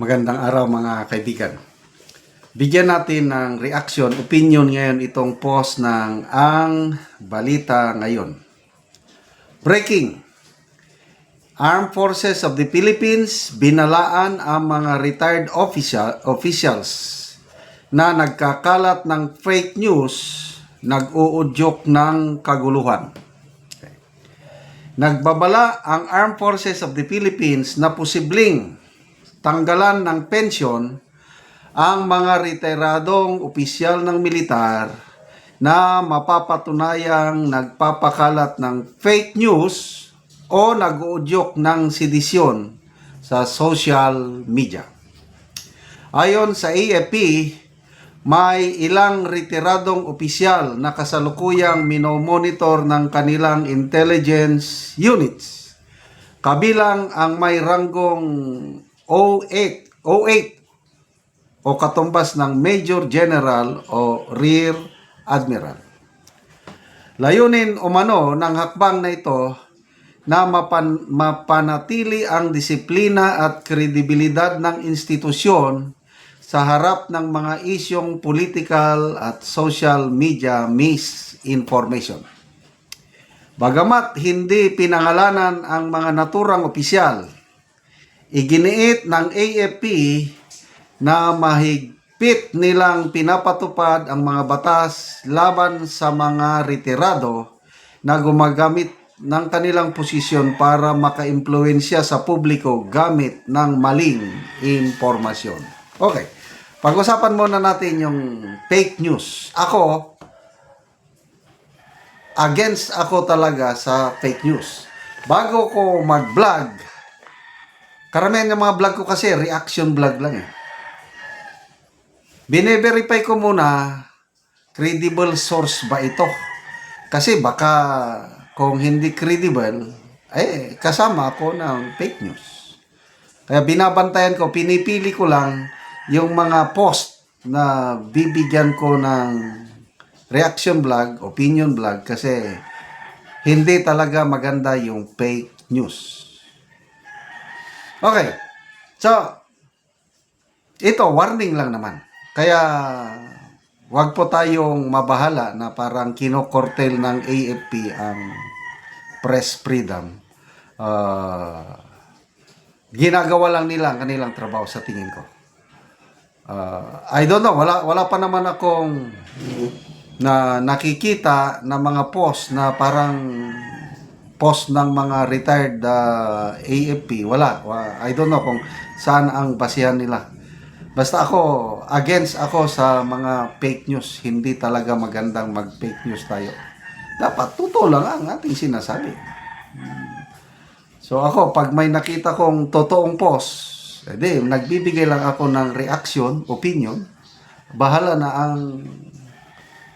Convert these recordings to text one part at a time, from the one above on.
Magandang araw mga kaibigan. Bigyan natin ng reaction, opinion ngayon itong post ng Ang Balita Ngayon. Breaking! Armed Forces of the Philippines binalaan ang mga retired official, officials na nagkakalat ng fake news, nag-uudyok ng kaguluhan. Nagbabala ang Armed Forces of the Philippines na posibleng tanggalan ng pensyon ang mga retiradong opisyal ng militar na mapapatunayang nagpapakalat ng fake news o nag-uudyok ng sedisyon sa social media. Ayon sa AFP, may ilang retiradong opisyal na kasalukuyang minomonitor ng kanilang intelligence units. Kabilang ang may ranggong 08, 08 o katumbas ng Major General o Rear Admiral. Layunin umano ng hakbang na ito na mapan, mapanatili ang disiplina at kredibilidad ng institusyon sa harap ng mga isyong political at social media misinformation. Bagamat hindi pinangalanan ang mga naturang opisyal, iginiit ng AFP na mahigpit nilang pinapatupad ang mga batas laban sa mga retirado na gumagamit ng kanilang posisyon para makaimpluwensya sa publiko gamit ng maling impormasyon. Okay, pag-usapan muna natin yung fake news. Ako, against ako talaga sa fake news. Bago ko mag-vlog, karamihan ng mga vlog ko kasi reaction vlog lang eh. Bine-verify ko muna credible source ba ito. Kasi baka kung hindi credible, eh kasama ako ng fake news. Kaya binabantayan ko, pinipili ko lang yung mga post na bibigyan ko ng reaction vlog, opinion vlog kasi hindi talaga maganda yung fake news. Okay. So, ito, warning lang naman. Kaya, wag po tayong mabahala na parang kinokortel ng AFP ang press freedom. Ah, ginagawa lang nila ang kanilang trabaho sa tingin ko. Ah, I don't know, wala, wala pa naman akong na nakikita na mga post na parang post ng mga retired uh, AFP. Wala. Wa- I don't know kung saan ang basihan nila. Basta ako, against ako sa mga fake news. Hindi talaga magandang mag-fake news tayo. Dapat totoo lang ang ating sinasabi. So ako, pag may nakita kong totoong post, edi, nagbibigay lang ako ng reaction, opinion. Bahala na ang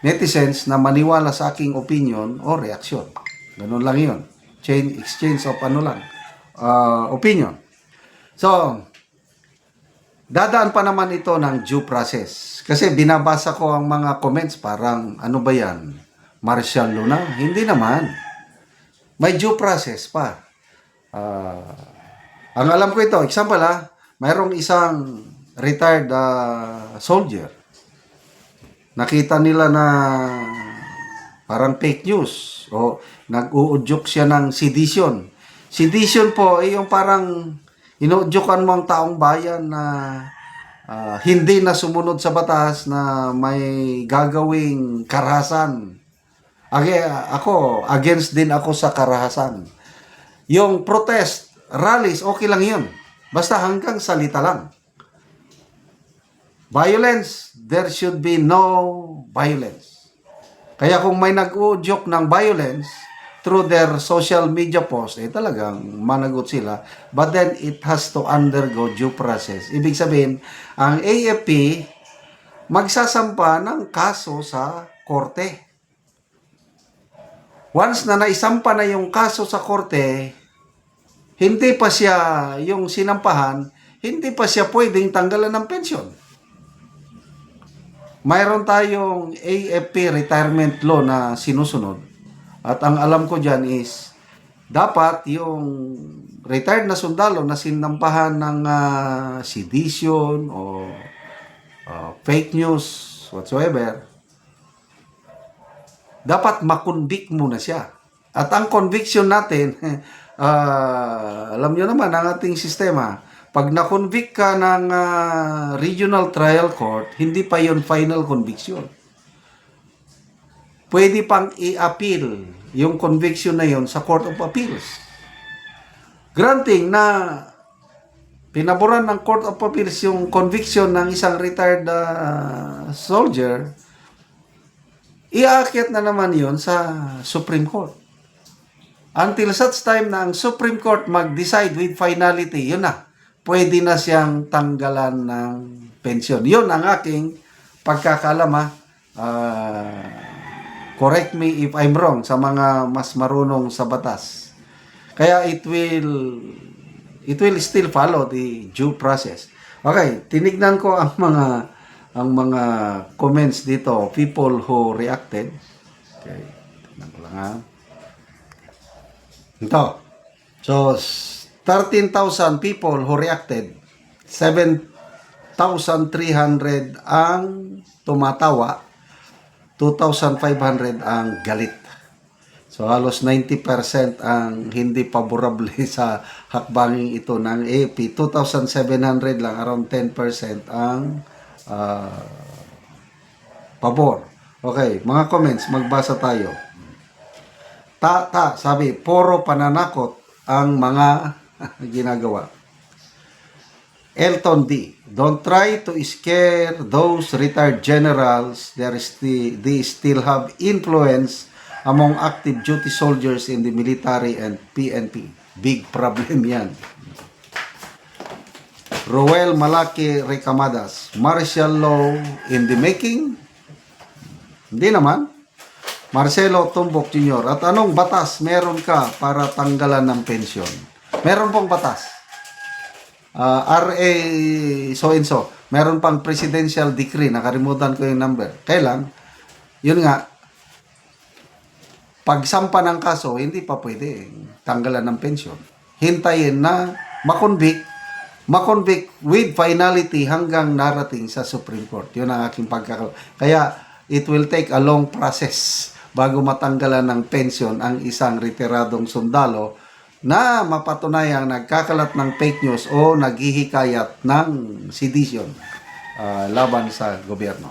netizens na maniwala sa aking opinion o reaksyon. Ganun lang yun. Change, exchange of ano lang, uh, opinion. So, dadaan pa naman ito ng due process. Kasi binabasa ko ang mga comments parang, ano ba yan? Martial law na? Hindi naman. May due process pa. Ah, ang alam ko ito, example ha, mayroong isang retired ah, soldier nakita nila na parang fake news o nag-uudyok siya ng sedition. Sedition po ay yung parang inuudyokan mo ang taong bayan na ah, hindi na sumunod sa batas na may gagawing karahasan. Age, ako, against din ako sa karahasan. Yung protest, rallies, okay lang yun. Basta hanggang salita lang. Violence, there should be no violence. Kaya kung may nag-uudyok ng violence through their social media post, eh talagang managot sila. But then it has to undergo due process. Ibig sabihin, ang AFP magsasampa ng kaso sa korte. Once na naisampa na yung kaso sa korte, hindi pa siya yung sinampahan, hindi pa siya pwedeng tanggalan ng pensyon mayroon tayong AFP retirement law na sinusunod. At ang alam ko dyan is, dapat yung retired na sundalo na sinampahan ng ah, sedition o ah, fake news whatsoever, dapat makonvict muna siya. At ang conviction natin, ah, alam nyo naman ang ating sistema, pag na-convict ka ng ah, regional trial court, hindi pa yon final conviction. Pwede pang i-appeal yung conviction na yon sa Court of Appeals. Granting na pinaboran ng Court of Appeals yung conviction ng isang retired ah, soldier, iaakit na naman yon sa Supreme Court. Until such time na ang Supreme Court mag-decide with finality, yun na. Pwede na siyang tanggalan ng pensyon. Yun ang aking pagkakalama. Ah, correct me if I'm wrong sa mga mas marunong sa batas. Kaya it will it will still follow the due process. Okay, tinignan ko ang mga ang mga comments dito, people who reacted. Okay, tignan ko lang ha. Ito. So, 13,000 people who reacted. 7,300 ang tumatawa. 2,500 ang galit. So, halos 90% ang hindi favorable sa hakbanging ito ng AP. 2,700 lang, around 10% ang ah, pabor. Okay, mga comments, magbasa tayo. Ta, ta, sabi, puro pananakot ang mga ginagawa. Elton D. Don't try to scare those retired generals. There is the, they still have influence among active duty soldiers in the military and PNP. Big problem yan. Roel Malaki Recamadas. Martial law in the making? Hindi naman. Marcelo Tumbok Jr. At anong batas meron ka para tanggalan ng pensyon? Meron pong batas. Ah, RA so and so. Meron pang presidential decree. Nakalimutan ko yung number. Kailan? Yun nga. Pagsampa ng kaso, hindi pa pwede tanggalan ng pensyon. Hintayin na makonvict makonvict with finality hanggang narating sa Supreme Court. Yun ang aking pagkakal. Kaya it will take a long process bago matanggalan ng pension ang isang retiradong sundalo na mapatunayang nagkakalat ng fake news o naghihikayat ng sedition ah, laban sa gobyerno.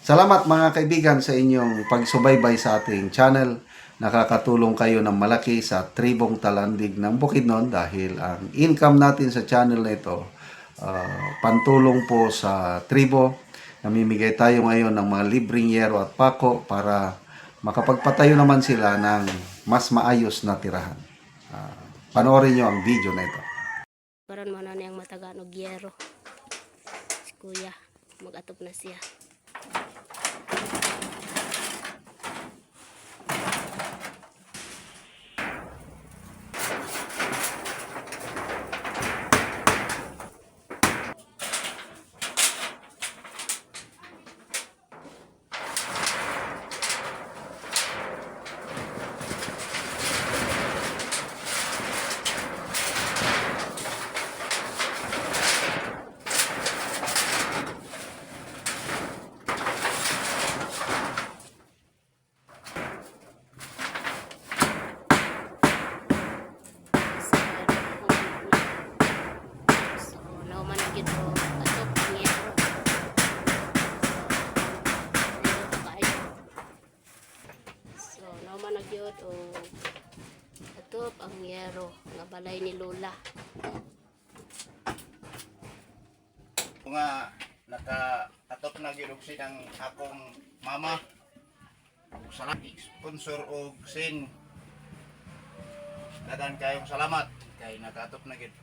Salamat mga kaibigan sa inyong pagsubaybay sa ating channel. Nakakatulong kayo ng malaki sa tribong talandig ng Bukidnon dahil ang income natin sa channel na ito ah, pantulong po sa tribo. Namimigay tayo ngayon ng mga libreng yero at pako para makapagpatayo naman sila ng mas maayos na tirahan. Ah, panoorin nyo ang video na ito. Karon mo na niyang matagaan og yero. Si kuya, mag-atop na siya. So, nauman na gyud og atop ang yero. Yero kaayo. So, nauman na gyud og atop ang nga balay ni Lola. nga naka-atop na gyud sinang akong mama. Salamat sponsor og sin. Dadan kayong salamat. Kay naka-atop na gyud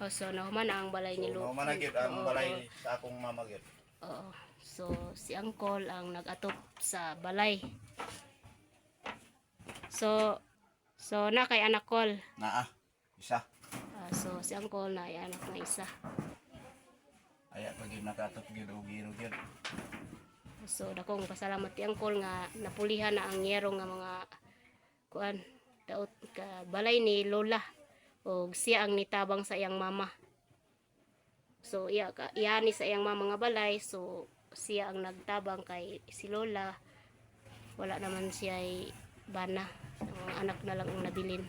Oh, so, nauman na ang balay ni so, Lola. mao man na gyud ang balay sa akong mama gyud Oo. So, si Angkol ang nag-atop sa balay. So, so na kay anak Kol. naa isa Ah, so, si Angkol na ay anak na isa. aya pag gyud naka-atop gyud og giro gyud So, dakong pasalamat ti Angkol nga napulihan na ang yero nga mga kuan daot ka balay ni Lola. O siya ang nitabang sa iyang mama. So iya ka iyani sa iyang mama nga balay. So siya ang nagtabang kay si Lola. Wala naman siya ay bana. Ang anak na lang ang nabilin